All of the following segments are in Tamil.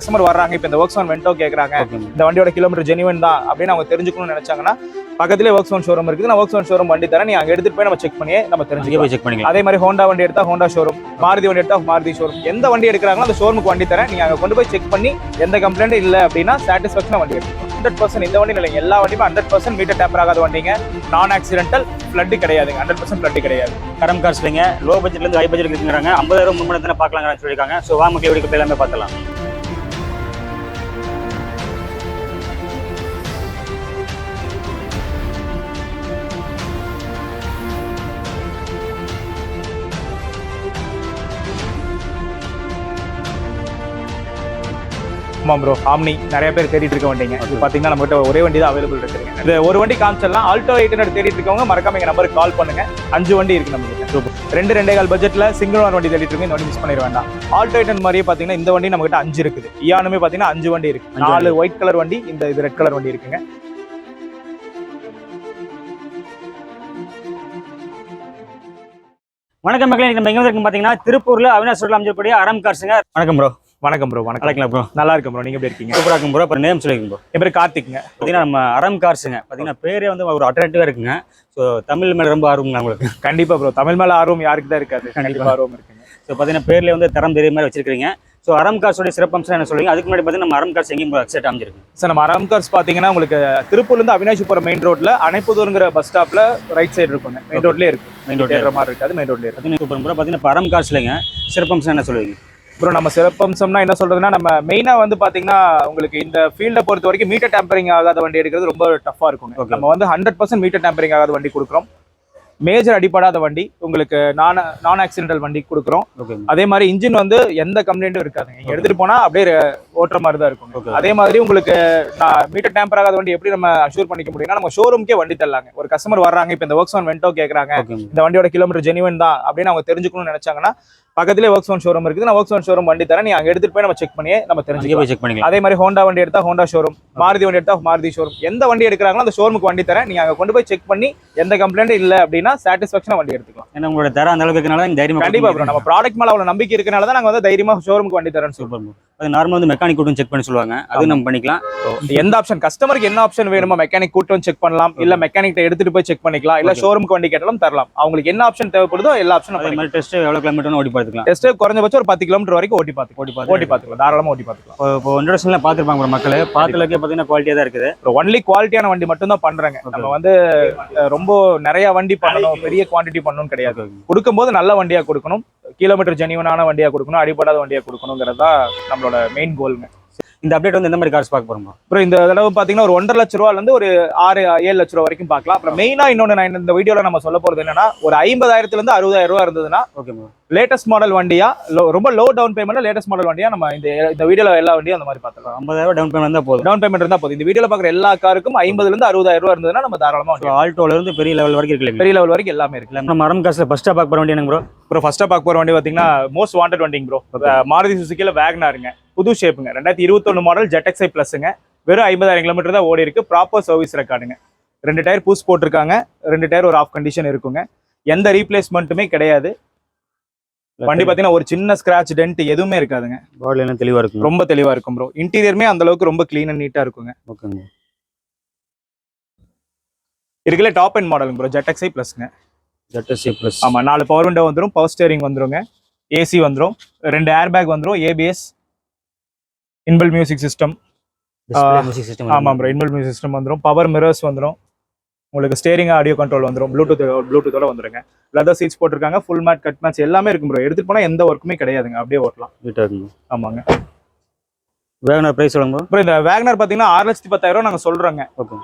கஸ்டமர் வர்றாங்க இப்போ இந்த ஒர்க்ஸ் ஒன் வெண்டோ கேட்குறாங்க இந்த வண்டியோட கிலோமீட்டர் ஜெனிவன் தான் அப்படின்னு அவங்க தெரிஞ்சுக்கணும்னு நினைச்சாங்கன்னா பக்கத்துலேயே ஒர்க்ஸ் ஒன் ஷோரூம் இருக்குது. நான் ஒர்க்ஸ் ஒன் ஷோரூம் வண்டி தரேன். நீ அங்கே எடுத்துட்டு போய் நம்ம செக் பண்ணியே நம்ம அங்கேயே தெரிஞ்சுக்கலாம். போய் செக் பண்ணிக்கலாம். அதே மாதிரி ஹோண்டா வண்டி எடுத்தா ஹோண்டா ஷோரூம் மாருதி வண்டி எடுத்தா மாருதி ஷோரூம் எந்த வண்டி எடுக்கிறாங்களோ அந்த ஷோரூமுக்கு வண்டி தரேன். நீங்க அங்க கொண்டு போய் செக் பண்ணி எந்த கம்ப்ளைண்ட் இல்ல அப்படின்னா சாட்டிஸ்ஃபேக்ஷன் வண்டி எடுத்துக்கலாம். ஹண்ட்ரட் பர்சன்ட் இந்த வண்டி இல்லை எல்லா வண்டியுமே ஹண்ட்ரட் பர்சன்ட் மீட்டர் டேப்பர் ஆகாத வண்டிங்க. நான் ஆக்சிடென்டல் ஃபிளட் கிடையாதுங்க ஹண்ட்ரட் பர்சன்ட் ஃபிளட் கிடையாது. கரம் கார்ஸ் இல்லைங்க லோ பட்ஜெட்ல இருந்து ஹை பட்ஜெட் இருக்குங்கிறாங்க ஐம்பதாயிரம் முன்பணத்தில் பார்க்கலாங்கிறாங்க சொல்லியிருக்காங்க. ஸோ வாங்க எப்படி எல்லாமே பார்க்கலாம் ஆமா ப்ரோ ஆம்னி நிறைய பேர் தேடிட்டு இருக்க வண்டிங்க இது பாத்தீங்கன்னா நம்ம கிட்ட ஒரே வண்டி தான் அவைலபிள் இருக்குங்க இந்த ஒரு வண்டி காமிச்சிடலாம். ஆல்டோ எயிட் ஹண்ட்ரட் தேடிட்டு இருக்கவங்க மறக்காம எங்க நம்பருக்கு கால் பண்ணுங்க. அஞ்சு வண்டி இருக்கு நம்ம கிட்ட ரெண்டு ரெண்டே கால் பட்ஜெட்ல சிங்கிள் ஓனர் வண்டி தேடிட்டு இருக்கோம் இந்த வண்டி மிஸ் பண்ணிட வேண்டாம். ஆல்டோ எயிட் ஹண்ட்ரட் மாதிரியே பாத்தீங்கன்னா இந்த வண்டி நம்ம கிட்ட அஞ்சு இருக்குது. இயானுமே பாத்தீங்கன்னா அஞ்சு வண்டி இருக்கு. நாலு ஒயிட் கலர் வண்டி இந்த இது ரெட் கலர் வண்டி இருக்குங்க. வணக்கம் மக்களே. நம்ம எங்க இருக்கு பார்த்தீங்கன்னா திருப்பூர்ல ரோட்ல அமைச்சக்கூடிய அரம் கார்ஸுங்க வணக்கம் ப்ரோ வணக்கம் ப்ரோ வணக்கம். வணக்கம் ப்ரோ நல்லா இருக்கும் ப்ரோ நீங்க எப்படி இருக்கீங்க? சூப்பராக இருக்கும் ப்ரோ அப்புறம் நேம் சொல்லிங்க ப்ரோ என் பேர் கார்த்திக்ங்க. பார்த்தீங்கன்னா நம்ம அரம் கார்ஸுங்க. பார்த்தீங்கன்னா பேரே வந்து ஒரு அட்ராக்டிவாக இருக்குங்க. ஸோ தமிழ் மேலே ரொம்ப ஆர்வங்க உங்களுக்கு கண்டிப்பா ப்ரோ தமிழ் மேல ஆர்வம் யாருக்கு தான் இருக்காது. கண்டிப்பா. ஆர்வம் இருக்குங்க ஸோ பார்த்தீங்கன்னா பேர்லேயே வந்து தரம் தெரிய மாதிரி வச்சிருக்கீங்க ஸோ அரம் கார்ஸோட சிறப்பம்சம் என்ன சொல்லுவீங்க அதுக்கு முன்னாடி பார்த்தீங்கன்னா நம்ம அரம் கார்ஸ் எங்கேயும் செட் அமைஞ்சிருக்கு. சார் நம்ம அராம்கார்ஸ் பாத்தீங்கன்னா உங்களுக்கு திருப்பூர்ல இருந்து அவினாஷிபுரம் மெயின் ரோட்ல அணைப்புதூருங்கிற பஸ் ஸ்டாப்ல ரைட் சைடு இருக்குங்க மெயின் ரோட்லயே இருக்கு மெயின் ரோட்ல மாதிரி இருக்காது மெயின் ரோட்லயே இருக்கு பார்த்தீங்கன்னா சூப்பர் ப்ரோ பார்த்தீங்கன்னா அரம் கார்ஸ் இல்லைங்க சிறப்பம்சம் என்ன சொல்லுவீங்க? அப்புறம் நம்ம சிறப்பம்சம்னா என்ன சொல்றதுன்னா நம்ம மெயினா வந்து பாத்தீங்கன்னா உங்களுக்கு இந்த ஃபீல்டை பொறுத்த வரைக்கும் மீட்டர் டேம்பரிங் ஆகாத வண்டி எடுக்கிறது ரொம்ப டஃபா இருக்கும். நம்ம வந்து ஹண்ட்ரட் பர்சன்ட் மீட்டர் டேம்பரிங் ஆகாத வண்டி கொடுக்குறோம். மேஜர் அடிப்படாத வண்டி உங்களுக்கு நான் நான் ஆக்சிடென்டல் வண்டி கொடுக்குறோம். அதே மாதிரி இன்ஜின் வந்து எந்த கம்ப்ளைண்ட்டும் இருக்காது நீங்க எடுத்துட்டு போனா அப்படியே ஓட்டுற மாதிரி தான் இருக்கும். அதே மாதிரி உங்களுக்கு மீட்டர் டேம்பர் ஆகாத வண்டி எப்படி நம்ம அஷூர் பண்ணிக்க முடியும்னா நம்ம ஷோரூம்க்கே வண்டி தரலாங்க. ஒரு கஸ்டமர் வர்றாங்க இப்போ இந்த ஒர்க்ஸ் ஒன் வெண்டோ கேட்குறாங்க இந்த வண்டியோட கிலோமீட்டர் ஜெனிவன் தான் அப்படின்னு அவங்க தெரிஞ்சுக்கணும்னு நினைச்சாங்கன்னா பக்கத்துலேயே ஒர்க்ஸ் ஒன் ஷோரூம் இருக்குது. நான் ஒர்க்ஸ் ஒன் ஷோரூம் வண்டி தரேன். நீ அங்கே எடுத்துட்டு போய் நம்ம செக் பண்ணியே நம்ம தெரிஞ்சுக்கலாம். போய் செக் பண்ணிக்கலாம். அதே மாதிரி ஹோண்டா வண்டி எடுத்தா ஹோண்டா ஷோரூம் மாருதி வண்டி எடுத்தா மாருதி ஷோரூம் எந்த வண்டி எடுக்கிறாங்களோ அந்த ஷோரூமுக்கு வண்டி தரேன். நீங்க அங்க கொண்டு போய் செக் பண்ணி எந்த கம்ப்ளைண்ட் இல்ல அப்படின்னா சாட்டிஸ்ஃபேக்ஷனா வண்டி எடுத்துக்கலாம். ஏன்னா உங்களோட தரம் அந்த அளவுக்கு தைரியமா கண்டிப்பா ப்ரோ நம்ம ப்ராடக்ட் மேல அவ்வளவு நம்பிக்கை இருக்கனால தான் நாங்க வந்து தைரியமா ஷோரூமுக்கு வண்டி தரேன்னு சொல்றோம் சூப்பர் ப்ரோ அது நார்மலாக வந்து மெக்கானிக் கூட்டம் செக் பண்ணி சொல்லுவாங்க. அதுவும் நம்ம பண்ணிக்கலாம். எந்த ஆப்ஷன் கஸ்டமருக்கு என்ன ஆப்ஷன் வேணுமோ மெக்கானிக் கூட்டம் செக் பண்ணலாம். இல்ல மெக்கானிக் எடுத்துட்டு போய் செக் பண்ணிக்கலாம். இல்ல. ஷோரூமுக்கு வண்டி கேட்டாலும் தரலாம். அவங்களுக்கு என்ன ஆப்ஷன் தேவைப்படுதோ எல்லா அதே ஆப்ஷனும் டெஸ்ட் எவ்வளோ கிலோமீட்டர் ஓடி பார்த்துக்கலாம் டெஸ்ட் குறைஞ்சபட்சம் ஒரு பத்து கிலோமீட்டர் வரைக்கும் ஓட்டி பார்த்து ஓடி பார்த்து ஓட்டி பார்த்துக்கலாம் தாராளமா ஓட்டி பார்த்துக்கலாம் இப்போ இன்ட்ரோடக்ஷன்ல பார்த்துருப்பாங்க ப்ரோ மக்கள். பார்த்துலக்கே பார்த்தீங்கன்னா குவாலிட்டியாக தான் இருக்குது. ஒன்லி குவாலிட்டியான வண்டி மட்டும் தான் பண்றாங்க. நம்ம வந்து ரொம்ப நிறைய வண்டி பண்ணணும். பெரிய குவாண்டிட்டி பண்ணணும்னு கிடையாது. கொடுக்கும்போது நல்ல வண்டியா கொடுக்கணும். கிலோமீட்டர் ஜெனிவனான வண்டியா கொடுக்கணும். அடிபடாத வண்டியா கொடுக்கணுங்கிறது தான் நம்மளோட மெயின் கோல்ங்க இந்த அப்டேட் வந்து எந்த மாதிரி கார்ஸ் பார்க்க போறோம் அப்புறம் இந்த தடவை பாத்தீங்கன்னா ஒரு ஒன்றரை லட்ச ரூபால இருந்து ஒரு ஆறு ஏழு லட்ச ரூபா வரைக்கும் பார்க்கலாம். அப்புறம் மெயினா இன்னொன்னு நான் இந்த வீடியோல நம்ம சொல்ல போறது என்னன்னா ஒரு ஐம்பதாயிரத்துல இருந்து அறுபதாயிரம் ரூபா இருந்ததுன்னா ஓகே ப்ரோ லேட்டஸ்ட் மாடல் வண்டியா ரொம்ப low down payment latest model வண்டியா நம்ம இந்த இந்த வீடியோல எல்லா வண்டியும் அந்த மாதிரி பார்த்துக்கலாம். ஐம்பதாயிரம் டவுன் பேமெண்ட் தான் போதும். டவுன் பேமெண்ட் இருந்தா போதும். இந்த வீடியோல பாக்குற எல்லா காருக்கும் ஐம்பதுல இருந்து அறுபதாயிரம் ரூபா இருந்ததுன்னா நம்ம தாராளமா ஸோ ஆல்டோல இருந்து பெரிய லெவல் வரைக்கும் இருக்கு பெரிய லெவல் வரைக்கும் எல்லாமே இருக்கு. நம்ம மரம் காசில் ஃபர்ஸ்ட்டாக பார்க்க போகிற வண்டி என்னங்க ப்ரோ ப்ரோ ஃபர்ஸ்டா பார்க்க போற வண்டி பாத்தீங்கன்னா மோஸ்ட் வாண்டட் வண்டிங்க ப்ரோ மாருதி சுசுக்கில வேக்னாருங்க புது ஷேப்புங்க. ரெண்டாயிரத்தி இருபத்தொன்னு மாடல் ஜெட்எக்ஸை பிளஸ்ங்க வெறும் ஐம்பதாயிரம் கிலோமீட்டர் தான் ஓடி இருக்கு. ப்ராப்பர் சர்வீஸ் ரெக்கார்டுங்க ரெண்டு டயர் பூஸ் போட்டிருக்காங்க. ரெண்டு டயர் ஒரு ஆஃப் கண்டிஷன் இருக்குங்க. எந்த ரீப்ளேஸ்மெண்ட்டுமே கிடையாது. வண்டி பாத்தீங்கன்னா ஒரு சின்ன ஸ்கிராச் டென்ட் எதுவுமே இருக்காதுங்க. பாடியில் எல்லாம் தெளிவாக இருக்கும் ரொம்ப தெளிவா இருக்கும் ப்ரோ இன்டீரியருமே அந்த அளவுக்கு ரொம்ப க்ளீன் அண்ட் நீட்டா இருக்குங்க. ஓகேங்க. இருக்குல்ல டாப் அண்ட் மாடலுங்க ப்ரோ ஜெட்எக்ஸை பிளஸ்ங்க ஜெட்டசி ப்ளஸ் ஆமா நாலு பவர் விண்டோ வந்துரும் பவர் ஸ்டேரிங் வந்துருங்க. ஏசி வந்துரும் ரெண்டு ஏர் பேக் வந்துரும் ஏபிஎஸ் இன்பில் மியூசிக் சிஸ்டம் ஆமாம் ப்ரோ இன்பில் மியூசிக் சிஸ்டம் வந்துரும். பவர் மிரர்ஸ் வந்துரும். உங்களுக்கு ஸ்டேரிங் ஆடியோ கண்ட்ரோல் வந்துரும். ப்ளூடூத் ப்ளூடூத்தோட வந்துருங்க. லெதர் சீட்ஸ் போட்டிருக்காங்க. ஃபுல் மேட் கட் மேட்ச் எல்லாமே இருக்கும் ப்ரோ எடுத்துட்டு போனா எந்த ஒர்க்குமே கிடையாதுங்க. அப்படியே ஓட்டலாம். ஆமாங்க. வேகனர் ப்ரைஸ் சொல்லுங்க ப்ரோ அப்புறம் இந்த வேகனர் பாத்தீங்கன்னா ஆறு லட்சத்தி பத்தாயிரம் நாங்க சொல்றோங்க. ஓகே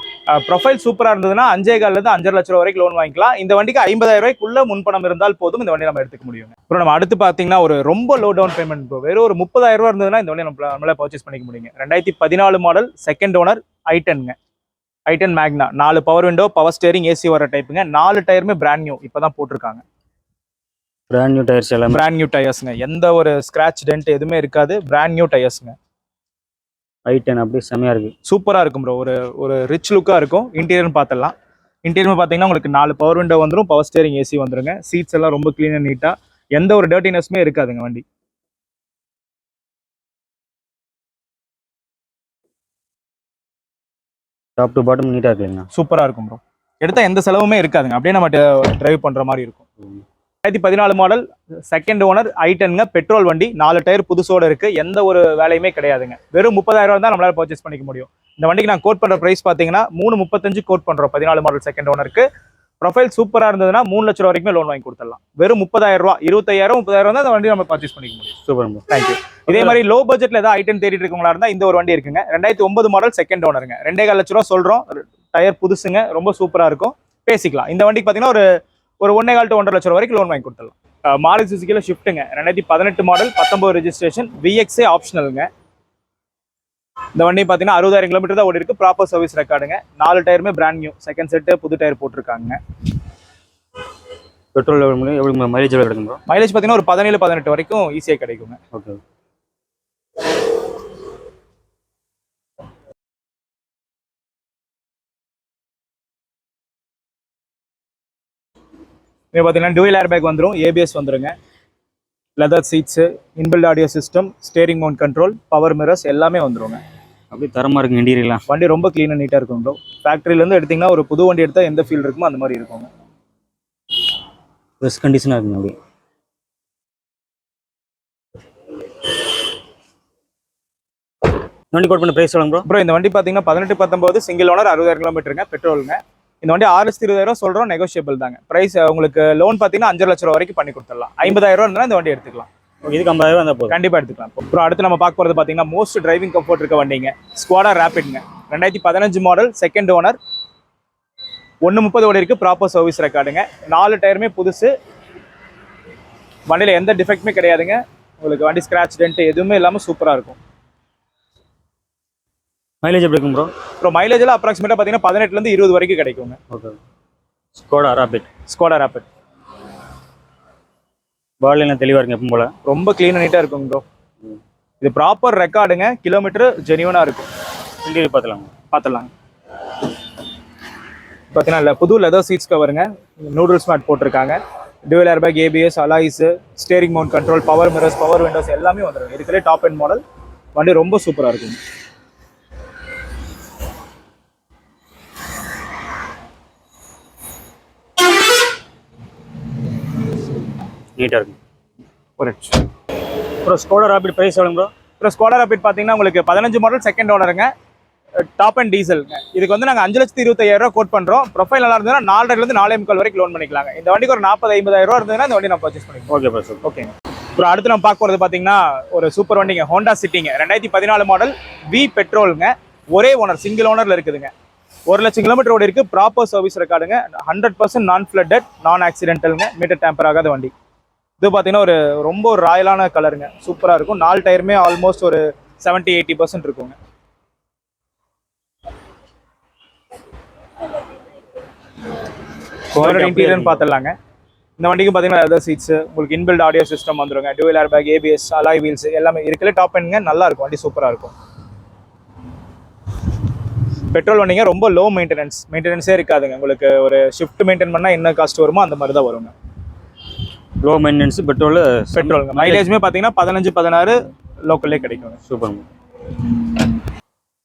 ப்ரொஃபைல் சூப்பரா இருந்ததுன்னா அஞ்சே கால்ல இருந்து அஞ்சரை லட்ச ரூபா வரைக்கும் லோன் வாங்கிக்கலாம். இந்த வண்டிக்கு ஐம்பதாயிரம் ரூபாய்க்குள்ள முன்பணம் இருந்தால் போதும் இந்த வண்டி நம்ம எடுத்துக்க முடியுங்க. அப்புறம் நம்ம அடுத்து பாத்தீங்கன்னா ஒரு ரொம்ப லோ டவுன் பேமெண்ட் வெறும் ஒரு முப்பதாயிரம் ரூபா இருந்ததுன்னா இந்த வண்டி நம்ம நம்மளால பர்ச்சேஸ் பண்ணிக்க முடியுங்க. ரெண்டாயிரத்தி பதினாலு மாடல் செகண்ட் ஓனர் ஐடென்ங்க ஐடென் மேக்னா நாலு power window power steering AC வர டைப்புங்க நாலு டயருமே பிராண்ட் நியூ இப்பதான் போட்டிருக்காங்க. பிராண்ட் நியூ டயர்ஸ் எல்லாமே. பிராண்ட் நியூ டயர்ஸ்ங்க எந்த ஒரு ஸ்கிராச் டென்ட் எதுவுமே இருக்காது. பிராண்ட் நியூ டயர்ஸ்ங்க ஐ டென் அப்படியே செம்மையாக இருக்குது சூப்பராக இருக்கும் ப்ரோ ஒரு ஒரு ரிச் லுக்காக இருக்கும். இன்டீரியர்னு பார்த்துடலாம் இன்டீரியர் பார்த்தீங்கன்னா உங்களுக்கு நாலு பவர் விண்டோ வந்துடும் பவர் ஸ்டேரிங் ஏசி வந்துருங்க. சீட்ஸ் எல்லாம் ரொம்ப க்ளீனாக நீட்டாக எந்த ஒரு டர்ட்டினஸ்மே இருக்காதுங்க வண்டி. டாப் டு பாட்டம் நீட்டாக இருக்குங்க சூப்பராக இருக்கும் ப்ரோ எடுத்தால் எந்த செலவுமே இருக்காதுங்க. அப்படியே நம்ம டிரைவ் பண்ணுற மாதிரி இருக்கும். ரெண்டாயிரத்தி பதினாலு மாடல் செகண்ட் ஓனர் ஐட்டனுங்க பெட்ரோல் வண்டி நாலு டயர் புதுசோட இருக்கு. எந்த ஒரு வேலையுமே கிடையாதுங்க. வெறும் முப்பதாயிரம் தான் நம்மளால பர்ச்சேஸ் பண்ணிக்க முடியும். இந்த வண்டிக்கு நான் கோட் பண்ற பிரைஸ் பார்த்தீங்கன்னா மூணு முப்பத்தஞ்சு கோட் பண்றோம். பதினாலு மாடல் செகண்ட் ஓனருக்கு ப்ரொஃபைல் சூப்பரா இருந்ததுன்னா மூணு லட்ச ரூபா வரைக்குமே லோன் வாங்கி கொடுத்துடலாம். வெறும் முப்பதாயிரம் ரூபா இருபத்தாயிரம் முப்பதாயிரம் தான் அந்த வண்டி நம்ம பர்ச்சேஸ் பண்ணிக்க முடியும். சூப்பர் ப்ரோ தேங்க்யூ இதே மாதிரி லோ பட்ஜெட்ல ஏதாவது ஐட்டம் தேடிட்டு இருக்கவங்களா இருந்தா இந்த ஒரு வண்டி இருக்குங்க. ரெண்டாயிரத்தி ஒன்பது மாடல் செகண்ட் ஓனருங்க ரெண்டே கால் லட்ச ரூபா சொல்றோம். டயர் புதுசுங்க ரொம்ப சூப்பரா இருக்கும். பேசிக்கலாம். இந்த வண்டிக்கு பாத்தீங்கன்னா ஒரு ஒரு ஒன்னே கால் டு ஒன்றரை லட்ச ரூபா வரைக்கும் லோன் வாங்கி கொடுத்துடலாம். அஹ் மாருதி சுசுக்கில ஷிஃப்ட்டுங்க ரெண்டாயிரத்தி பதினெட்டு மாடல் பத்தொன்பது ரெஜிஸ்ட்ரேஷன் விஎக்ஸே ஆப்ஷனலுங்க இந்த வண்டி பார்த்தீங்கன்னா அறுபதாயிரம் கிலோமீட்டர் தான் ஓடி இருக்கு ப்ராப்பர் சர்வீஸ் ரெக்கார்டுங்க நாலு டயருமே பிராண்ட் நியூ செகண்ட் செட்டு புது டயர் போட்டிருக்காங்க. பெட்ரோல் எவ்வளோ மைலேஜ் கிடைக்கும் மைலேஜ் பார்த்தீங்கன்னா ஒரு பதினேழு பதினெட்டு வரைக்கும் ஈஸியாக கிடைக்குங்க. ஓகே இது பார்த்தீங்கன்னா டூயல் ஏர் பேக் வந்துடும் ஏபிஎஸ் வந்துருங்க. Leather seats inbuilt audio system steering mount control power mirrors எல்லாமே வந்துருங்க. அப்படியே தரமாக இருக்குங்க இன்டீரியர்லாம் வண்டி ரொம்ப க்ளீனாக நீட்டாக இருக்கும் ப்ரோ ஃபேக்ட்ரியிலேருந்து எடுத்தீங்கன்னா ஒரு புது வண்டி எடுத்தால் எந்த ஃபீல் இருக்குமோ அந்த மாதிரி இருக்குங்க. பெஸ்ட் கண்டிஷனாக இருக்குங்க அப்படியே. வண்டி கோட் பண்ண ப்ரைஸ் சொல்லுங்க ப்ரோ ப்ரோ இந்த வண்டி பார்த்தீங்கன்னா பதினெட்டு பத்தொம்போது சிங்கிள் ஓனர் அறுபதாயிரம் கிலோமீட்டருங்க பெட்ரோலுங்க இந்த வண்டி ஆறு லட்சத்தி இருபதாயிரம் சொல்கிறோம் நெகோஷியபிள் தாங்க. ப்ரைஸ் உங்களுக்கு லோன் பார்த்தீங்கன்னா அஞ்சு லட்ச ரூபா வரைக்கும் பண்ணி கொடுத்துடலாம். ஐம்பதாயிரம் இருந்தால் இந்த வண்டி எடுத்துக்கலாம். ஓகே இதுக்கு ஐம்பதாயிரம் வந்தால் போதும். கண்டிப்பாக எடுத்துக்கலாம். அப்புறம் அடுத்து நம்ம பார்க்க போகிறது பார்த்தீங்கன்னா மோஸ்ட் டிரைவிங் கம்ஃபர்ட் இருக்க வண்டிங்க. ஸ்குவாடா ரேபிட்ங்க ரெண்டாயிரத்தி பதினஞ்சு மாடல் செகண்ட் ஓனர் ஒன்று முப்பது ஓடி இருக்கு ப்ராப்பர் சர்வீஸ் ரெக்கார்டுங்க நாலு டயருமே புதுசு. வண்டியில் எந்த டிஃபெக்ட்டுமே கிடையாதுங்க. உங்களுக்கு வண்டி ஸ்க்ராட்ச் டென்ட் எதுவுமே இல்லாமல் சூப்பராக இருக்கும். மைலேஜ் எப்படி இருக்கும் ப்ரோ அப்புறம் மைலேஜ் எல்லாம் அப்ராக்சிமேட்டாக பார்த்தீங்கன்னா பதினெட்டுலேருந்து இருபது வரைக்கும் கிடைக்குங்க. Okay Skoda Rapid Skoda Rapid பால்லாம் தெளிவாக இருக்குங்க எப்பவும் போல்? ரொம்ப க்ளீனாக நீட்டாக இருக்குங்க ப்ரோ இது ப்ராப்பர் ரெக்கார்டுங்க கிலோமீட்டர் ஜெனியூனாக இருக்கும் இன்டீரியர் பார்த்துலாம் பார்த்துடலாங்க. பார்த்தீங்கன்னா இல்லை புது லெதர் சீட்ஸ் கவருங்க நூடுல்ஸ் மேட் போட்டிருக்காங்க. Dual air bag ABS alloys steering mount control power mirrors power windows எல்லாமே வந்துடும் இருக்கிறே டாப் எண்ட் மாடல் வண்டி ரொம்ப சூப்பராக இருக்கும் நீட்டாக இருக்கும். ஒரு அப்புறம் ஸ்கோடா ராபிட் ப்ரைஸ் சொல்லுங்க ப்ரோ? அப்புறம் ஸ்குவாடா ரேபிட் பார்த்தீங்கன்னா உங்களுக்கு பதினஞ்சு மாடல் செகண்ட் ஓனருங்க டாப் அண்ட் டீசலுங்க இதுக்கு வந்து நாங்கள் அஞ்சு லட்சத்தி இருபத்தாயிரம் ரூபா கோட் பண்ணுறோம் ப்ரொஃபைல் நல்லா இருந்ததுன்னா நாலரைலேருந்து நாலே முக்கால் வரைக்கும் லோன் பண்ணிக்கலாங்க. இந்த வண்டிக்கு ஒரு நாற்பது ஐம்பதாயிரம் ரூபா இருந்ததுன்னா இந்த வண்டி நம்ம பர்ச்சேஸ் பண்ணிக்கலாம். ஓகே சூப்பர் ஓகேங்க அப்புறம் அடுத்து நம்ம பார்க்க போகிறது பார்த்தீங்கன்னா ஒரு சூப்பர் வண்டிங்க ஹோண்டா சிட்டிங்க ரெண்டாயிரத்தி பதினாலு மாடல் வி பெட்ரோலுங்க ஒரே ஓனர் சிங்கிள் ஓனரில் இருக்குதுங்க. ஒரு லட்சம் கிலோமீட்டர் ஓடி இருக்கு. Proper service ரெக்கார்டுங்க hundred percent non flooded non ஆக்சிடென்டலுங்க metre tamper ஆகாத வண்டி. இது பார்த்தீங்கன்னா ஒரு ரொம்ப ஒரு ராயலான கலருங்க. சூப்பராக இருக்கும். நாலு டயருமே ஆல்மோஸ்ட் ஒரு செவன்ட்டி எயிட்டி பர்சன்ட் இருக்குங்க. இன்டீரியர் பார்த்துடலாங்க இந்த வண்டிக்கு பார்த்தீங்கன்னா லெதர் சீட்ஸ் உங்களுக்கு இன்பில்ட் ஆடியோ சிஸ்டம் வந்துருங்க. Dual air bag ABS alloy wheels எல்லாமே இருக்கல டாப் எண்ட்ங்க நல்லா இருக்கும். வண்டி சூப்பராக இருக்கும். பெட்ரோல் வண்டிங்க ரொம்ப லோ மெயின்டெனன்ஸ் மெயின்டெனன்ஸே இருக்காதுங்க. உங்களுக்கு ஒரு ஷிஃப்ட் மெயின்டைன் பண்ணால் என்ன காஸ்ட் வருமோ அந்த மாதிரி தான் வருங்க. லோ மெயின்டெனன்ஸ் பெட்ரோல் பெட்ரோலுங்க மைலேஜுமே பார்த்தீங்கன்னா பதினஞ்சு பதினாறு லோக்கல்லே கிடைக்குங்க சூப்பர்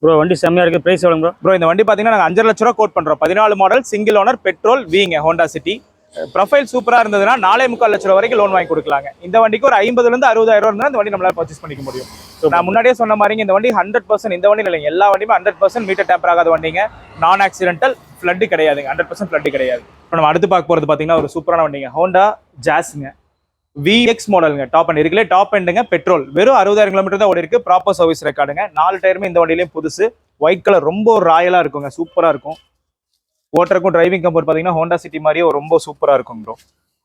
ப்ரோ வண்டி செம்மையாக இருக்குது ப்ரைஸ் சொல்லுங்க ப்ரோ ப்ரோ இந்த வண்டி பார்த்தீங்கன்னா நாங்கள் அஞ்சரை லட்ச ரூபா கோட் பண்ணுறோம் பதினாலு மாடல் சிங்கிள் ஓனர் பெட்ரோல் வீங்க ஹோண்டா சிட்டி ப்ரொஃபைல் சூப்பராக இருந்ததுன்னா நாலே முக்கால் லட்ச ரூபா வரைக்கும் லோன் வாங்கி கொடுக்கலாங்க. இந்த வண்டிக்கு ஒரு ஐம்பதுலேருந்து அறுபதாயிரம் ரூபா இருந்தால் இந்த வண்டி நம்மளால பர்ச்சேஸ் பண்ணிக்க முடியும். நான் முன்னாடியே சொன்ன மாதிரி இந்த வண்டி ஹண்ட்ரட் பர்சன்ட் இந்த வண்டி இல்லைங்க. எல்லா வண்டியுமே ஹண்ட்ரட் பர்சன்ட் மீட்டர் டேம்பர் ஆகாத வண்டிங்க. நான் ஆக்சிடென்டல் ஃப்ளட்டு கிடையாதுங்க. ஹண்ட்ரட் பர்சன்ட் ஃப்ளட்டு கிடையாது. இப்போ நம்ம அடுத்து பார்க்க போகிறது பார்த்தீங்கன்னா ஒரு சூப்பரான வண்டிங்க. ஹோண்டா ஜாஸுங்க விஎக்ஸ் மாடலுங்க டாப் அண்ட் இருக்குல்ல டாப் எண்டுங்க பெட்ரோல் வெறும் அறுபதாயிரம் கிலோமீட்டர் தான் ஓடி இருக்கு ப்ராப்பர் சர்வீஸ் ரெக்கார்டுங்க நாலு டயருமே இந்த வண்டியிலையும் புதுசு. ஒயிட் கலர் ரொம்ப ராயலாக இருக்குங்க. சூப்பராக இருக்கும். ஓட்டருக்கும் டிரைவிங் கம்பெனி பார்த்தீங்கன்னா ஹோண்டா சிட்டி மாதிரியே ரொம்ப சூப்பராக இருக்கும் bro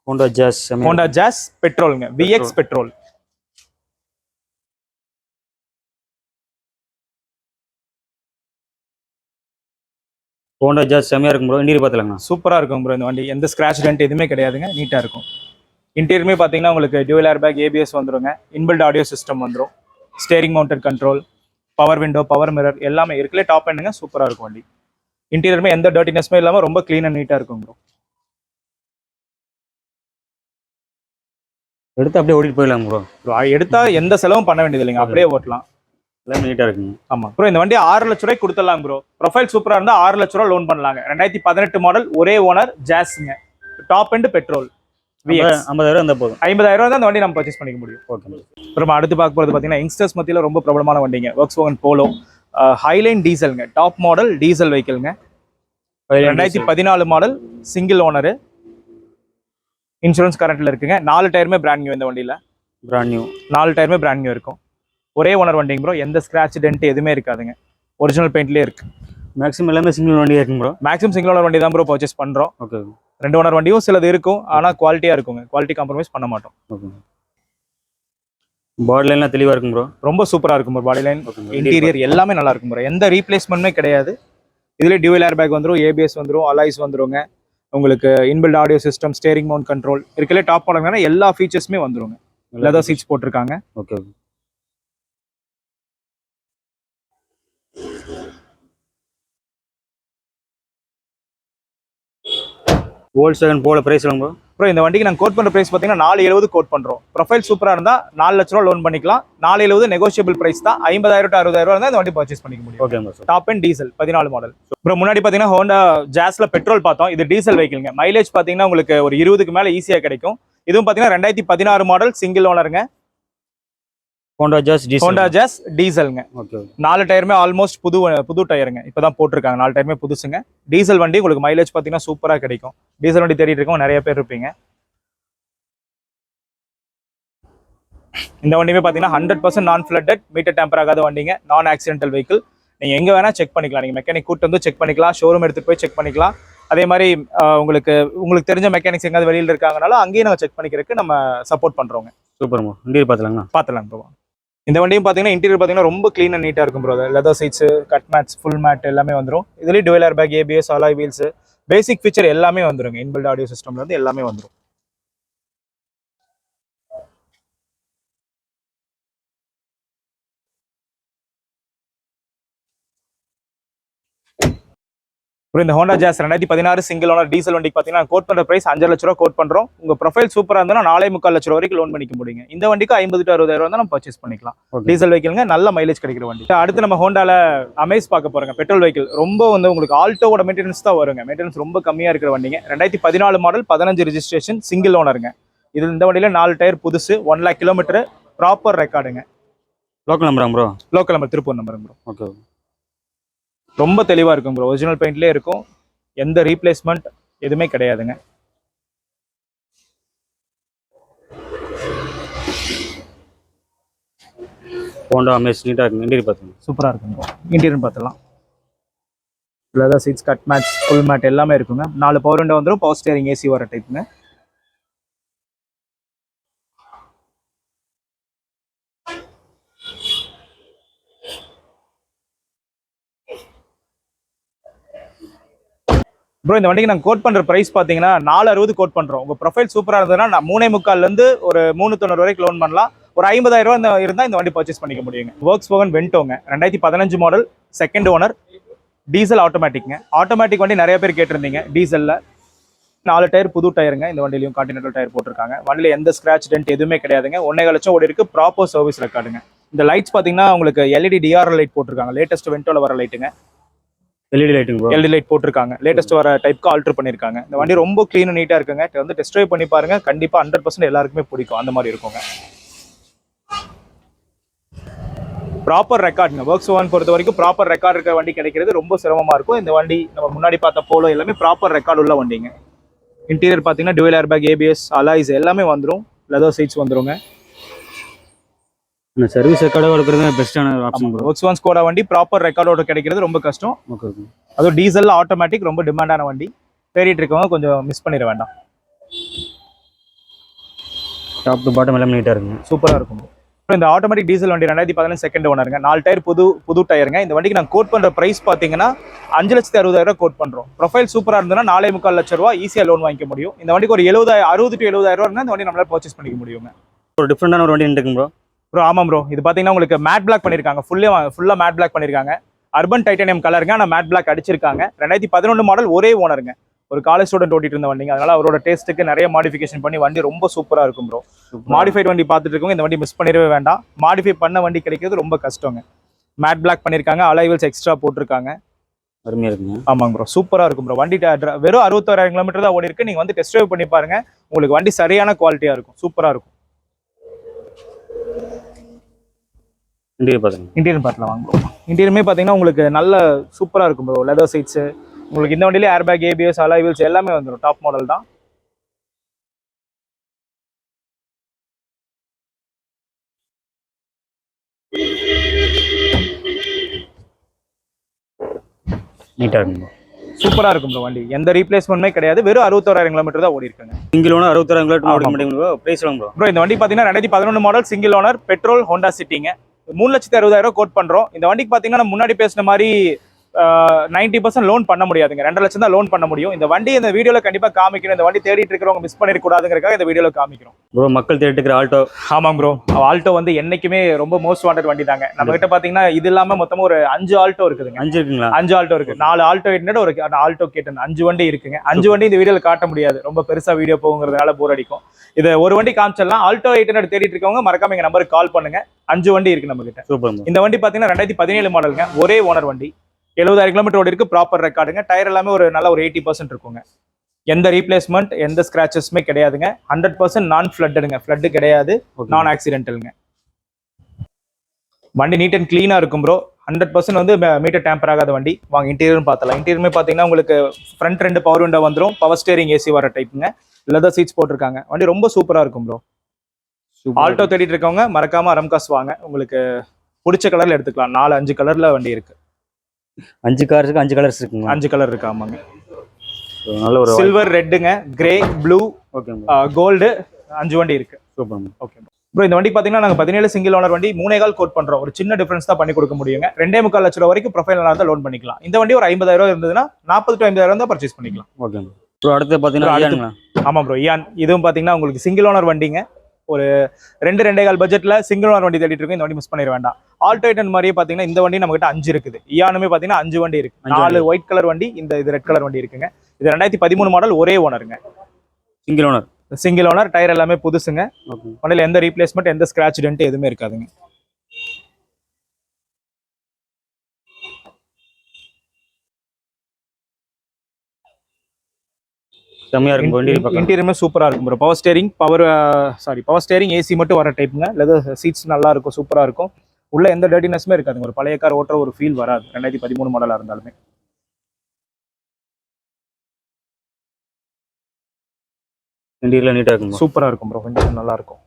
Honda Jazz Honda Jazz பெட்ரோலுங்க VX petrol Honda Jazz செம்மையாக இருக்கும் ப்ரோ இன்டீரியர் பார்த்துலாங்கண்ணா. சூப்பராக இருக்கும் ப்ரோ இந்த வண்டி. எந்த ஸ்க்ராட்ச் டென்ட் எதுவுமே கிடையாதுங்க. நீட்டாக இருக்கும். இன்டீரியருமே பார்த்தீங்கன்னா உங்களுக்கு டியூவல் ஏர் பேக் ஏபிஎஸ் வந்துருங்க. இன்பில்ட் ஆடியோ சிஸ்டம் வந்துடும் steering mounted control power window power mirror எல்லாமே இருக்குல்ல. டாப் எண்டுங்க சூப்பராக இருக்கும் வண்டி. இன்டீரியருமே எந்த டர்ட்டினஸ்மே இல்லாமல் ரொம்ப க்ளீன் அண்ட் நீட்டாக இருக்கும் ப்ரோ எடுத்து அப்படியே ஓடிட்டு போயிடலாம் ப்ரோ ப்ரோ எடுத்தா எந்த செலவும் பண்ண வேண்டியது இல்லைங்க அப்படியே ஓட்டலாம். எல்லாமே நீட்டாக இருக்குங்க. ஆமா. ப்ரோ இந்த வண்டி ஆறு லட்ச ரூபாய்க்கு கொடுத்துடலாம் ப்ரோ ப்ரொஃபைல் சூப்பரா இருந்தா ஆறு லட்ச ரூபா லோன் பண்ணலாங்க. ரெண்டாயிரத்தி பதினெட்டு மாடல் ஒரே ஓனர் ஜாஸ்ங்க. டாப் அண்ட் பெட்ரோல் ஐம்பதாயிரம் இருந்தால் போதும். ஐம்பதாயிரம் தான் அந்த வண்டி நம்ம பர்ச்சேஸ் பண்ணிக்க முடியும். ஓகே அப்புறம் அடுத்து பார்க்க போகிறது பார்த்தீங்கன்னா யங்ஸ்டர்ஸ் மத்தியில் ரொம்ப பிரபலமான வண்டிங்க. ஒர்க்ஸ் வாகன் போலோ ஹைலைன் டீசலுங்க டாப் மாடல் டீசல் வெஹிக்கிள்ங்க ரெண்டாயிரத்தி பதினாலு மாடல் சிங்கிள் ஓனரு இன்சூரன்ஸ் கரண்ட்ல இருக்குங்க. நாலு டயருமே பிராண்ட் நியூ இந்த வண்டியில். பிராண்ட் நியூ நாலு டயருமே பிராண்ட் நியூ இருக்கும். ஒரே ஓனர் வண்டிங்க ப்ரோ எந்த ஸ்க்ராட்ச் டென்ட் எதுவுமே இருக்காதுங்க. ஒரிஜினல் பெயிண்ட்லேயே இருக்கு. மேக்ஸிமம் எல்லாமே சிங்கிள் வண்டியாக இருக்குங்க ப்ரோ மேக்ஸிமம் சிங்கிள் ஓனர் வண்டி தான் ப்ரோ பர்ச்சேஸ் பண்ணுறோம் ஓகே ரெண்டு ஓனர் வண்டியும் சிலது இருக்கும். ஆனால் குவாலிட்டியாக இருக்குங்க. குவாலிட்டி காம்ப்ரமைஸ் பண்ண மாட்டோம். ஓகே பாடி லைன்லாம் தெளிவாக இருக்கும் ப்ரோ ரொம்ப சூப்பராக இருக்கும் பாடி லைன் இன்டீரியர் எல்லாமே நல்லா இருக்கும் ப்ரோ எந்த ரீப்ளேஸ்மெண்ட்டுமே கிடையாது. இதுல டியூவல் ஏர் பேக் வந்துரும் ஏபிஎஸ் வந்துரும் அலாய்ஸ் வந்துருங்க. உங்களுக்கு inbuilt audio system steering mount control இருக்கலே top மாடல்னா எல்லா ஃபீச்சர்ஸுமே வந்துருங்க. லெதர் சீட்ஸ் போட்டிருக்காங்க. ஓகே ஓல்ட் செகண்ட் போல பிரைஸ் ப்ரோ அப்புறம் இந்த வண்டிக்கு நாங்கள் கோட் பண்ற பிரைஸ் பார்த்தீங்கன்னா நாலு எழுபது கோட் பண்றோம். ப்ரொஃபைல் சூப்பரா இருந்தா நாலு லட்ச ரூபா லோன் பண்ணிக்கலாம். நாலு எழுபது நெகோஷியபிள் பிரைஸ் தான். ஐம்பதாயிரம் டு அறுபதாயிரம் ரூபா இருந்தால் இந்த வண்டி பர்ச்சேஸ் பண்ணிக்க முடியும். Okay bro top end diesel பதினாலு மாடல் அப்புறம் முன்னாடி பார்த்தீங்கன்னா ஹோண்டா ஜாஸ்ல பெட்ரோல் பார்த்தோம். இது டீசல் வெஹிக்கிள்ங்க மைலேஜ் பார்த்தீங்கன்னா உங்களுக்கு ஒரு இருபதுக்கு மேலே ஈஸியாக கிடைக்கும். இதுவும் பார்த்தீங்கன்னா ரெண்டாயிரத்தி பதினாறு model single ஓனருங்க Honda Jazz diesel Honda Jazz டீசல்ங்க okay நாலு டயருமே ஆல்மோஸ்ட் புது புது டயருங்க இப்பதான் போட்டிருக்காங்க. நாலு டயருமே புதுசுங்க. டீசல் வண்டி உங்களுக்கு மைலேஜ் பார்த்தீங்கன்னா சூப்பராக கிடைக்கும். டீசல் வண்டி தேடிட்டு இருக்கோம் நிறைய பேர் இருப்பீங்க. இந்த வண்டியுமே பார்த்தீங்கன்னா hundred percent non flooded meter tamper ஆகாத வண்டிங்க. நான் ஆக்சிடென்டல் வெஹிக்கிள் நீங்க எங்க வேணா செக் பண்ணிக்கலாம். நீங்க மெக்கானிக் கூட்டு வந்து செக் பண்ணிக்கலாம். ஷோரூம் எடுத்துட்டு போய் செக் பண்ணிக்கலாம். அதே மாதிரி உங்களுக்கு உங்களுக்கு தெரிஞ்ச மெக்கானிக்ஸ் எங்காவது வெளியில இருக்காங்கனாலும் அங்கேயும் நாங்கள் செக் பண்ணிக்கிறதுக்கு நம்ம சப்போர்ட் பண்றோங்க சூப்பர் ப்ரோ இன்டீரியர் பார்த்துலாங்கண்ணா பார்த்துலாம் ப்ரோ இந்த வண்டியும் பார்த்தீங்கன்னா இன்டீரியர் பார்த்தீங்கன்னா ரொம்ப க்ளீன் அண்ட் நீட்டாக இருக்கும் bro leather seats cut mats full mat எல்லாமே வந்துடும் இதுலேயும் dual air bag ABS alloy wheels basic feature எல்லாமே வந்துருங்க. இன்பில்ட் ஆடியோ சிஸ்டம்லேருந்து எல்லாமே வந்துடும் அப்புறம் இந்த ஹோண்டா ஜாஸ் ரெண்டாயிரத்தி பதினாறு சிங்கிள் ஓனர் டீசல் வண்டிக்கு பார்த்தீங்கன்னா கோட் பண்ணுற பிரைஸ் அஞ்சு லட்ச ரூபா கோட் பண்ணுறோம் உங்க ப்ரொஃபைல் சூப்பராக இருந்தால் நாலே முக்கால் லட்ச ரூபா வரைக்கும் லோன் பண்ணிக்க முடியுங்க. இந்த வண்டிக்கு ஐம்பது டு அறுபதாயிரம் தான் நம்ம பர்ச்சேஸ் பண்ணிக்கலாம். டீசல் வெஹிக்கிள்ங்க நல்ல மைலேஜ் கிடைக்கிற வண்டி. அடுத்து நம்ம ஹோண்டால அமேஸ் பார்க்க போறோங்க. பெட்ரோல் வெஹிக்கிள் ரொம்ப வந்து உங்களுக்கு ஆல்டோவோட மெயின்டெனன்ஸ் தான் வருங்க. மெயின்டெனன்ஸ் ரொம்ப கம்மியா இருக்கிற வண்டிங்க. ரெண்டாயிரத்தி பதினாலு மாடல் பதினஞ்சு ரெஜிஸ்ட்ரேஷன் சிங்கிள் ஓனருங்க இது இந்த வண்டியில நாலு டயர் புதுசு ஒன் லேக் கிலோமீட்டர் ப்ராப்பர் ரெக்கார்டுங்க லோக்கல் நம்பரா bro local number Tiruppur number bro okay ரொம்ப தெளிவா இருக்கும் ப்ரோ ஒரிஜினல் பெயிண்ட்லேயே இருக்கும். எந்த ரீப்ளேஸ்மெண்ட் எதுவுமே கிடையாதுங்க. ஹோண்டா அமேஸ் நீட்டாக இருக்குங்க. இன்டீரியர் பார்த்துங்க சூப்பரா இருக்கும் ப்ரோ இன்டீரியர் பார்த்துலாம் leather seats cut match full mat எல்லாமே இருக்குங்க. நாலு பவர் விண்டோ வந்துடும் பவர் ஸ்டேரிங் ஏசி வர டைப்புங்க ப்ரோ இந்த வண்டிக்கு நாங்கள் கோட் பண்ணுற ப்ரைஸ் பார்த்தீங்கன்னா நாலு அறுபது கோட் பண்ணுறோம் உங்கள் ப்ரொஃபைல் சூப்பராக இருந்ததுன்னா நான் மூணே முக்கால்லேருந்து ஒரு மூணு தொண்ணூறு வரைக்கும் லோன் பண்ணலாம். ஒரு ஐம்பதாயிரம் ரூபா இந்த இருந்தால் இந்த வண்டி பர்ச்சேஸ் பண்ணிக்க முடியுங்க. ஒர்க்ஸ் போகன் வென்ட்டோங்க ரெண்டாயிரத்தி பதினஞ்சு மாடல் செகண்ட் ஓனர் டீசல் ஆட்டோமேட்டிக்ங்க ஆட்டோமேட்டிக் வண்டி நிறைய பேர் கேட்டிருந்தீங்க டீசலில் நாலு டயர் புது டயருங்க இந்த வண்டிலையும் கான்டினென்டல் டயர் போட்டிருக்காங்க. வண்டியில் எந்த ஸ்க்ராட்ச் டென்ட் எதுவுமே கிடையாதுங்க. ஒன்றே லட்சம் ஓடி இருக்குது ப்ராப்பர் சர்வீஸ் ரெக்கார்டுங்க இந்த லைட்ஸ் பார்த்தீங்கன்னா உங்களுக்கு எல்இடி டிஆர் லைட் போட்டிருக்காங்க. லேட்டஸ்ட் வென்ட்டோவில் வர லைட்டுங்க எல்இடி லைட்டுங்க ப்ரோ எல்இடி லைட் போட்டிருக்காங்க. லேட்டஸ்ட் வர டைப்க்கு ஆல்டர் பண்ணிருக்காங்க. இந்த வண்டி ரொம்ப க்ளீன் நீட்டா இருக்குங்க. வந்து டெஸ்ட் ட்ரைவ் பண்ணி பாருங்க. கண்டிப்பா ஹண்ட்ரட் பர்சன்ட் எல்லாருக்குமே பிடிக்கும். அந்த மாதிரி இருக்குங்க. ப்ராப்பர் ரெக்கார்டுங்க ஒர்க்ஸ் ஒன் பொறுத்த வரைக்கும் ப்ராப்பர் ரெக்கார்ட் இருக்கிற வண்டி கிடைக்கிறது ரொம்ப சிரமமா இருக்கும். இந்த வண்டி நம்ம முன்னாடி பார்த்த போலோ எல்லாமே ப்ராப்பர் ரெக்கார்டு உள்ள வண்டிங்க. இன்டீரியர் பார்த்தீங்கன்னா dual air bag ABS alloys எல்லாமே வந்துடும் லெதர் சீட்ஸ் வந்துருங்க. இந்த சர்வீஸ் ரெக்கார்டோட இருக்கிறது பெஸ்ட்டான ஆப்ஷன் ஒர்க்ஸ் ஒன் ஸ்கோடா வண்டி ப்ராப்பர் ரெக்கார்டோட கிடைக்கிறது ரொம்ப கஷ்டம். அதுவும் டீசல் ஆட்டோமேட்டிக் ரொம்ப டிமாண்டான வண்டி. தேடிட்டு இருக்கவங்க கொஞ்சம் மிஸ் பண்ணிட வேண்டாம். டாப் டு பாட்டம் எல்லாமே நீட்டாக இருக்குங்க. சூப்பரா இருக்கும். இந்த ஆட்டோமேட்டிக் டீசல் வண்டி ரெண்டாயிரத்தி பதினஞ்சு செகண்ட் ஓனருங்க நாலு டயர் புது புது டயருங்க இந்த வண்டிக்கு நான் கோட் பண்ற பிரைஸ் பாத்தீங்கன்னா அஞ்சு லட்சத்தி அறுபதாயிரம் கோட் பண்றோம். ப்ரொஃபைல் சூப்பரா இருந்ததுன்னா நாலே முக்கால் லட்ச ரூபா ஈஸியா லோன் வாங்கிக்க முடியும். இந்த வண்டிக்கு ஒரு எழுபதாயிரம் அறுபது டு எழுபதாயிரம் ரூபா இந்த வண்டி நம்மளால பர்ச்சேஸ் பண்ணிக்க முடியுங்க. ஒரு டிஃப்ரெண்டான ஒரு வண்டி இருக்குங்க ப்ரோ ஆமாம் ப்ரோ இது பாத்தீங்கன்னா உங்களுக்கு மேட் பிளாக் பண்ணிருக்காங்க. ஃபுல்லே ஃபுல்லா மேட் பிளாக் பண்ணிருக்காங்க. அர்பன் டைட்டானியம் கலருங்க ஆனால் மேட் பிளாக் அடிச்சிருக்காங்க. ரெண்டாயிரத்தி பதினொன்று மாடல் ஒரே ஓனருங்க ஒரு காலேஜ் ஸ்டூடெண்ட் ஓட்டிட்டு இருந்த வண்டிங்க. அதனால அவரோட டேஸ்ட்டுக்கு நிறைய மாடிஃபிகேஷன் பண்ணி வண்டி ரொம்ப சூப்பரா இருக்கும் ப்ரோ மாடிஃபைட் வண்டி பார்த்துட்டு இருக்கவங்க இந்த வண்டி மிஸ் பண்ணிடவே வேண்டாம். மாடிஃபை பண்ண வண்டி கிடைக்கிறது ரொம்ப கஷ்டங்க. மேட் பிளாக் பண்ணியிருக்காங்க அலைவல்ஸ் எக்ஸ்ட்ரா போட்டிருக்காங்க. அருமையாக இருக்குங்க. ஆமாங்க ப்ரோ சூப்பராக இருக்கும் ப்ரோ வண்டி வெறும் அறுபத்தோராயிரம் கிலோமீட்டர் தான் ஓடி இருக்கு. நீங்கள் வந்து டெஸ்ட் ட்ரைவ் பண்ணி பாருங்க. உங்களுக்கு வண்டி சரியான குவாலிட்டியாக இருக்கும். சூப்பராக இருக்கும். இன்டீரியர் பார்த்துங்க இன்டீரியர் பார்ட்டில் வாங்க ப்ரோ இன்டீரியருமே பார்த்தீங்கன்னா உங்களுக்கு நல்ல சூப்பராக இருக்கும் ப்ரோ லெதர் சீட்ஸு உங்களுக்கு இந்த வண்டியிலே ஏர் பேக் ஏபிஎஸ் அலைவல்ஸ் எல்லாமே வந்துடும் டாப் மாடல் தான். நீட்டாக இருக்குங்க சூப்பராக இருக்கும் ப்ரோ வண்டி. எந்த ரீப்ளேஸ்மெண்ட்டுமே கிடையாது. வெறும் அறுபத்தோராயிரம் கிலோமீட்டர் தான் ஓடி இருக்குங்க. சிங்கிள் ஒன்று அறுபத்தாயிரம் கிலோமீட்டர் ஓடிக்க ஆமா. முடியுங்க ப்ரைஸ் ப்ரோ ப்ரோ இந்த வண்டி பார்த்தீங்கன்னா ரெண்டாயிரத்தி பதினொன்று model single owner petrol Honda சிட்டிங்க மூணு லட்சத்தி அறுபதாயிரம் கோட் பண்ணுறோம் இந்த வண்டிக்கு பார்த்தீங்கன்னா முன்னாடி பேசின மாதிரி நைன்டி பர்சன்ட் லோன் பண்ண முடியாதுங்க. ரெண்டு லட்சம் தான் லோன் பண்ண முடியும். இந்த வண்டி இந்த வீடியோவில் கண்டிப்பாக காமிக்கணும் இந்த வண்டி தேடிட்டு இருக்கிறவங்க மிஸ் பண்ணிடக்கூடாதுங்கிறக்காக இந்த வீடியோவில் காமிக்கிறோம். ப்ரோ மக்கள் தேடிட்டு இருக்கிற ஆல்டோ ஆமாம் ப்ரோ ஆல்டோ வந்து என்னைக்குமே ரொம்ப மோஸ்ட் வாண்டட் வண்டி தாங்க நம்ம கிட்ட பார்த்தீங்கன்னா இது இல்லாமல் மொத்தமாக ஒரு அஞ்சு ஆல்டோ இருக்குதுங்க. அஞ்சு இருக்குங்களா? அஞ்சு ஆல்டோ இருக்கு. நாலு ஆல்டோ எயிட் ஒரு ஆல்டோ கேட்டன் அஞ்சு வண்டி இருக்குங்க. அஞ்சு வண்டி இந்த வீடியோல காட்ட முடியாது. ரொம்ப பெருசா வீடியோ போகுங்கிறதுனால போர் அடிக்கும். இது ஒரு வண்டி காமிச்சிடலாம். ஆல்டோ எயிட் தேடிட்டு இருக்கவங்க மறக்காம எங்க நம்பருக்கு கால் பண்ணுங்க. அஞ்சு வண்டி இருக்கு நம்ம கிட்ட. இந்த வண்டி பாத்தீங்கன்னா ரெண்டாயிரத்தி பதினேழு மாடலுங்க ஒரே ஓனர் வண்டி. எழுபதாயிரம் கிலோமீட்டர் ஓடி இருக்கு ப்ராப்பர் ரெக்கார்டுங்க டயர் எல்லாமே ஒரு நல்ல ஒரு எயிட்டி பர்சன்ட் இருக்குங்க. எந்த ரீப்ளேஸ்மெண்ட் எந்த ஸ்கிராச்சஸுமே கிடையாதுங்க. ஹண்ட்ரட் பர்சன்ட் நான் ஃபிளட்டுங்க ஃபிளட்டு கிடையாது நான் ஆக்சிடென்டலுங்க வண்டி நீட் அண்ட் க்ளீனாக இருக்கும் ப்ரோ ஹண்ட்ரட் பர்சன்ட் வந்து மீட்டர் டேம்பர் ஆகாத வண்டி. வாங்க இன்டீரியரும் பார்த்தலாம் இன்டீரியருமே பார்த்தீங்கன்னா உங்களுக்கு ஃப்ரண்ட் ரெண்டு பவர் விண்டோ வந்துடும் பவர் ஸ்டேரிங் ஏசி வர டைப்புங்க லெதர் சீட்ஸ் போட்டிருக்காங்க. வண்டி ரொம்ப சூப்பராக இருக்கும் ப்ரோ ஆல்டோ தேடிட்டு இருக்கவங்க மறக்காம அரம்காஸ் வாங்க. உங்களுக்கு பிடிச்ச கலர்ல எடுத்துக்கலாம். நாலு அஞ்சு கலர்ல வண்டி இருக்கு. அஞ்சு கார் இருக்கு அஞ்சு கலர்ஸ் இருக்குங்க அஞ்சு கலர் இருக்கு ஆமாங்க. நல்ல ஒரு சில்வர் ரெட்டுங்க கிரே ப்ளூ ஓகே கோல்டு அஞ்சு வண்டி இருக்கு. சூப்பர் ஓகே ப்ரோ இந்த வண்டி பார்த்தீங்கன்னா நாங்கள் பதினேழு சிங்கிள் ஓனர் வண்டி மூணே கால் கோட் பண்ணுறோம் ஒரு சின்ன டிஃபரன்ஸ் தான் பண்ணி கொடுக்க முடியுங்க. ரெண்டே முக்கால் லட்ச ரூபா வரைக்கும் ப்ரொஃபைல் நல்லா தான் லோன் பண்ணிக்கலாம். இந்த வண்டி ஒரு ஐம்பதாயிரம் இருந்ததுன்னா நாற்பது டு ஐம்பதாயிரம் தான் பர்ச்சேஸ் பண்ணிக்கலாம். ஓகே ப்ரோ அடுத்து பார்த்தீங்கன்னா ஐயானுங்களா? ஆமாம் ப்ரோ இயான் இதுவும் பார்த்தீங்கன்னா உங்களுக்கு சிங்கிள் ஓனர் வண்டிங்க. ஒரு ரெண்டு ரெண்டே கால் பட்ஜெட்டில் சிங்கிள் ஓனர் வண்டி தேடிட்டு இருக்கோம். இந்த வண்டி மிஸ் பண்ணிட வேண்டாம். ஆல்டோேட்டன் மாதிரியே பார்த்தீங்கன்னா இந்த வண்டி நம்ம கிட்ட அஞ்சு இருக்குது. இயானுமே பார்த்தீங்கன்னா அஞ்சு வண்டி இருக்கு. நாலு ஒயிட் கலர் வண்டி இந்த இது ரெட் கலர் வண்டி இருக்குங்க. இது ரெண்டாயிரத்தி பதிமூணு மாடல் ஒரே ஓனருங்க single owner single owner tyre எல்லாமே புதுசுங்க. வண்டியில் எந்த ரீப்ளேஸ்மெண்ட் எந்த ஸ்கிராச் டென்ட் எதுவுமே இருக்காதுங்க. செம்மையா இருக்கும் வண்டி பக்கம் இன்டீரியருமே சூப்பரா இருக்கும் bro power steering power sorry power steering AC மட்டும் வர டைப்புங்க லெதர் சீட்ஸ் நல்லா இருக்கும் சூப்பரா இருக்கும். உள்ள எந்த டர்ட்டினஸுமே இருக்காதுங்க ஒரு பழைய கார் ஓட்டுற ஒரு ஃபீல் வராது. ரெண்டாயிரத்தி பதிமூணு மாடலா இருந்தாலுமே. இன்டீரியர் நீட்டாக இருக்கும்? சூப்பரா இருக்கும் ப்ரோ கொஞ்சம் நல்லா இருக்கும்.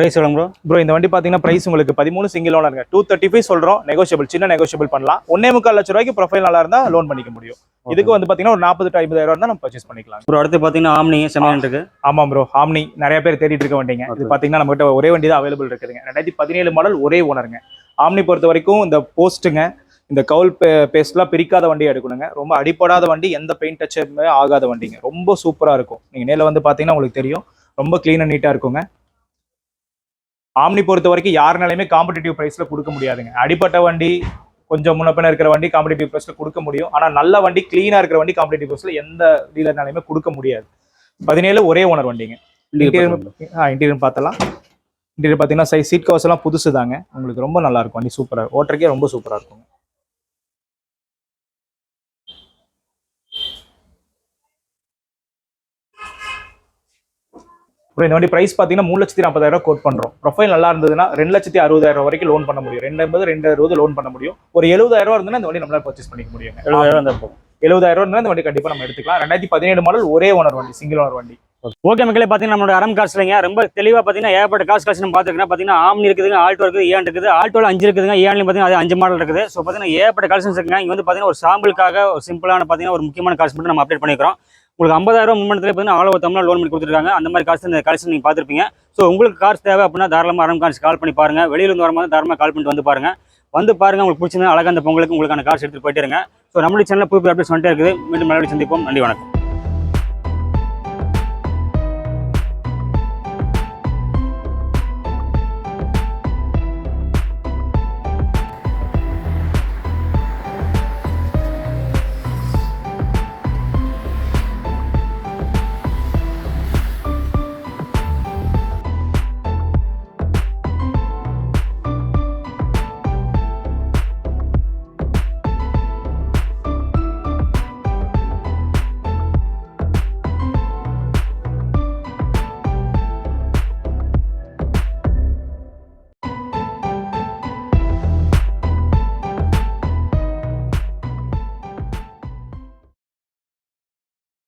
ப்ரைஸ் சொல்லுங்க ப்ரோ ப்ரோ இந்த வண்டி பாத்தீங்கன்னா பிரைஸ் உங்களுக்கு பதிமூணு சிங்கிள் ஓனருங்க டூ தேர்ட்டி ஃபைவ் சொல்றோம். நெகோஷியபிள் சின்ன நெகோஷியபிள் பண்ணலாம். ஒன்னே முக்கால் லட்ச ரூபாய்க்கு ப்ரொஃபைல் நல்லா இருந்தா லோன் பண்ணிக்க முடியும். இதுக்கு வந்து பாத்தீங்கன்னா ஒரு நாற்பது டு ஐம்பதாயிரம் இருந்தா நம்ம பர்ச்சேஸ் பண்ணிக்கலாம். ப்ரோ அடுத்து பார்த்தீங்கன்னா ஆம்னி செம்மையா இருக்கு. ஆமா ப்ரோ ஆம்னி நிறைய பேர் தேடிட்டு இருக்க வண்டிங்க. இது Okay. பாத்தீங்கன்னா நம்ம கிட்ட ஒரே வண்டி தான் அவைலபிள் இருக்குதுங்க. ரெண்டாயிரத்தி பதினேழு மாடல் ஒரே ஓனருங்க ஆம்னி பொறுத்த வரைக்கும் இந்த போஸ்ட்டுங்க இந்த கவுல் பேஸ்ட்லாம் பிரிக்காத வண்டி எடுக்கணுங்க. ரொம்ப அடிப்படாத வண்டி எந்த பெயிண்ட் டச்சுமே ஆகாத வண்டிங்க. ரொம்ப சூப்பரா இருக்கும். நீங்க நேரில் வந்து பாத்தீங்கன்னா உங்களுக்கு தெரியும். ரொம்ப க்ளீன் அண்ட் நீட்டா இருக்குங்க. ஆம்னி பொறுத்த வரைக்கும் யாருனாலையுமே காம்படிட்டிவ் பிரைஸ்ல கொடுக்க முடியாதுங்க. அடிப்பட்ட வண்டி கொஞ்சம் முன்ன பின்ன இருக்கிற வண்டி காம்படிட்டிவ் பிரைஸ்ல கொடுக்க முடியும். ஆனா நல்ல வண்டி க்ளீனா இருக்கிற வண்டி காம்படிட்டிவ் பிரைஸ்ல எந்த டீலர்னாலையுமே கொடுக்க முடியாது. பதினேழு ஒரே ஓனர் வண்டிங்க. இன்டீரியர் இன்டீரியர் இன்டீரியர் பார்த்தலாம் இன்டீரியர் பார்த்தீங்கன்னா சைஸ் சீட் கவர்ஸ் எல்லாம் புதுசு தாங்க உங்களுக்கு ரொம்ப நல்லா இருக்கும். வண்டி சூப்பராக ஓட்டுறக்கே ரொம்ப சூப்பராக இருக்கும் அப்புறம் இந்த வண்டி பிரைஸ் பார்த்தீங்கன்னா மூணு லட்சத்தி நாற்பதாயிரம் கோட் பண்ணுறோம் ப்ரொஃபைல் நல்லா இருந்ததுன்னா ரெண்டு லட்சத்தி அறுபதாயிரம் வரைக்கும் லோன் பண்ண முடியும். ரெண்டு ஐம்பது ரெண்டு அறுபது லோன் பண்ண முடியும். ஒரு எழுபதாயிரம் இருந்ததுன்னா இந்த வண்டி நம்மளால பர்ச்சேஸ் பண்ணிக்க முடியும் எழுபதாயிரம் எழுபதாயிரம் இருந்தால் இந்த வண்டி கண்டிப்பாக நம்ம எடுத்துக்கலாம். ரெண்டாயிரத்தி பதினேழு மாடல் ஒரே ஓனர் வண்டி சிங்கிள் ஓனர் வண்டி. ஓகே மக்களே பார்த்தீங்கன்னா நம்மளோட அரம் காசுலங்க ரொம்ப தெளிவாக பார்த்தீங்கன்னா ஏகப்பட்ட காசு காசு நம்ம பார்த்துருக்கோம் பார்த்தீங்கன்னா ஆம்னி இருக்குதுங்க ஆல்டோ இருக்குது ஏன் இருக்குது. ஆல்டோவில் அஞ்சு இருக்குதுங்க. ஏன்லையும் பார்த்தீங்கன்னா அது அஞ்சு மாடல் இருக்குது. ஸோ பார்த்தீங்கன்னா ஏகப்பட்ட கலெக்ஷன்ஸ் இருக்குங்க. இங்கே வந்து பார்த்தீங்கன்னா ஒரு சாம்பிளுக்காக ஒரு சிம்பிளான பார்த்தீங்கன்னா ஒரு முக்கியமான காசு மட்டும் நம்ம அப்டேட் பண்ணிக்கிறோம். உங்களுக்கு ஐம்பதாயிரம் முன்னத்தில் பார்த்தீங்கன்னா ஆல் ஓவர் லோன் பண்ணி கொடுத்துருக்காங்க. அந்த மாதிரி காசு இந்த கலெக்ஷன் நீங்கள் பார்த்துருப்பீங்க. ஸோ உங்களுக்கு காசு தேவை அப்படின்னா தாராளமாக அரம் காசு கால் பண்ணி பாருங்க. வெளியில இருந்து வரும்போது தாராளமாக கால் பண்ணிட்டு வந்து பாருங்க. வந்து பாருங்க உங்களுக்கு பிடிச்சிருந்தா அழகாக அந்த பொங்கலுக்கு உங்களுக்கான காசு எடுத்துட்டு போயிட்டு இருங்க. ஸோ நம்மளுடைய சேனலில் புது அப்டேட்ஸ் வந்துட்டே இருக்குது. மீண்டும் மறுபடியும் சந்திப்போம். நன்றி வணக்கம்.